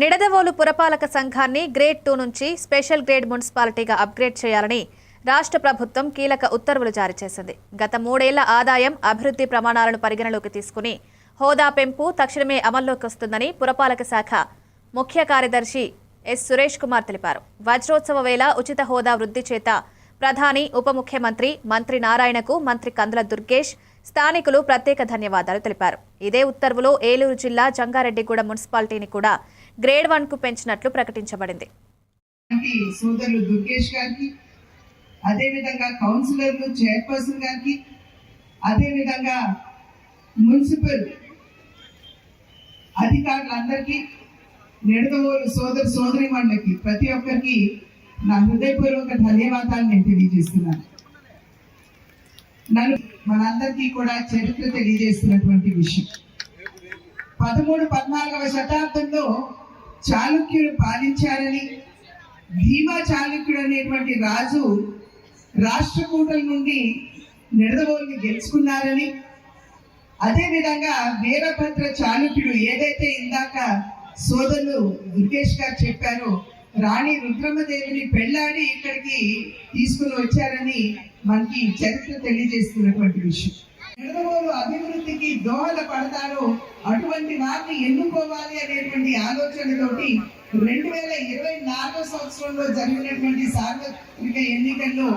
నిడదవోలు పురపాలక సంఘాన్ని grade two నుంచి స్పెషల్ గ్రేడ్ మున్సిపాలిటీగా అప్గ్రేడ్ చేయాలని రాష్ట్ర ప్రభుత్వం కీలక ఉత్తర్వులు జారీ చేసింది. గత మూడేళ్ళ ఆదాయం అభివృద్ధి ప్రమాణాలను పరిగణలోకి తీసుకుని హోదా పెంపు తక్షణమే అమల్లోకి వస్తుందని పురపాలక శాఖ ముఖ్య కార్యదర్శి ఎస్. సురేష్ కుమార్ తెలిపారు. వజ్రోత్సవ వేళ ఉచిత హోదా వృద్ధి చేత ప్రధాని ఉప ముఖ్యమంత్రి మంత్రి నారాయణకు మంత్రి కందుల దుర్గేష్ స్థానికులు ప్రత్యేక ధన్యవాదాలు తెలిపారు. ఇదే ఉత్తర్వులో ఏలూరు జిల్లా జంగారెడ్డిగూడ మున్సిపాలిటీని కూడా గ్రేడ్ వన్కు పెంచినట్లు ప్రకటించబడింది. సోదరులు దుర్గేష్ గారికి అదే కౌన్సిలర్లు చైర్పర్సన్ గారికి అదే మున్సిపల్ అధికారులందరికీ నిడదవోలు సోదరు సోదరి వాళ్ళకి ప్రతి ఒక్కరికి నా హృదయపూర్వక ధన్యవాదాలు నేను తెలియజేస్తున్నాను. నన్ను మనందరికీ కూడా చరిత్ర తెలియజేస్తున్నటువంటి విషయం. పదమూడు పద్నాలుగవ శతాబ్దంలో చాళుక్యుడు పాలించారని భీమా చాళుక్యుడు అనేటువంటి రాజు రాష్ట్రకూటల నుండి నిడదవోల్ని గెలుచుకున్నారని అదే విధంగా వీరభద్ర చాళుక్యుడు ఏదైతే ఇందాక సోదరులు దుర్గేష్ గారు చెప్పారో రాణి రుద్రమదేవిని పెళ్ళాడి ఇక్కడికి తీసుకుని వచ్చారని మనకి చరిత్ర తెలియజేస్తున్నటువంటి విషయం. నిడదవోలు అభివృద్ధికి దోహద పడతారో అటువంటి వారిని ఎన్నుకోవాలి అనేటువంటి ఆలోచనతోటి రెండు వేల ఇరవై నాలుగో సంవత్సరంలో జరిగినటువంటి సార్వత్రిక ఎన్నికల్లో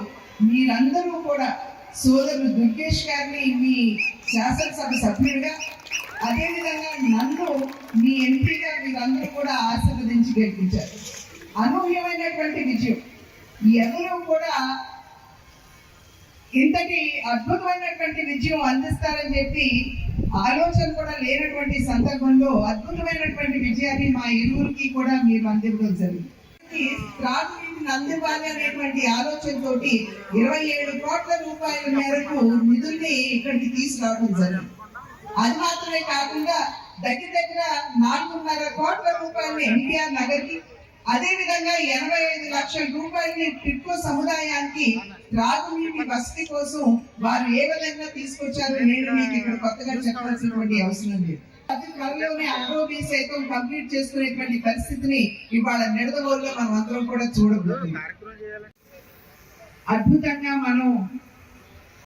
మీరందరూ కూడా సోదరుడు దుర్గేష్ గారిని మీ శాసనసభ సభ్యుడిగా అదేవిధంగా నన్ను మీ ఎంపీగా మీరందరూ కూడా ఆశీర్వదించి గెలిపించారు. విజయం. ఎవరు కూడా ఇంతటి అద్భుతమైనటువంటి విజయం అందిస్తారని చెప్పి ఆలోచన కూడా లేనటువంటి సందర్భంలో అద్భుతమైనటువంటి విజయాన్ని మా ఇరువురికి కూడా మీరు అందివ్వడం జరిగింది. త్రాగునీటిని అందివ్వాలి అనేటువంటి ఆలోచనతోటి ఇరవై ఏడు కోట్ల రూపాయల మేరకు నిధుల్ని ఇక్కడికి తీసుకురావడం జరిగింది. అది మాత్రమే కాకుండా దగ్గర దగ్గర నాలుగున్నర కోట్ల రూపాయలు ఎన్టీఆర్ నగర్కి అదే విధంగా ఎనభై ఐదు లక్షల రూపాయలని టిట్కో సముదాయానికి త్రాగునీటి వసతి కోసం వారు ఏ విధంగా తీసుకొచ్చారో నేను మీకు ఇక్కడ కొత్తగా చెప్పాల్సినటువంటి అవసరం లేదు. అతి త్వరలోనే ఆరోగ్య సైతం కంప్లీట్ చేసుకునేటువంటి పరిస్థితిని ఇవాళ నిడదవోలులో మనం అందరం కూడా చూడబోతుంది అద్భుతంగా మనం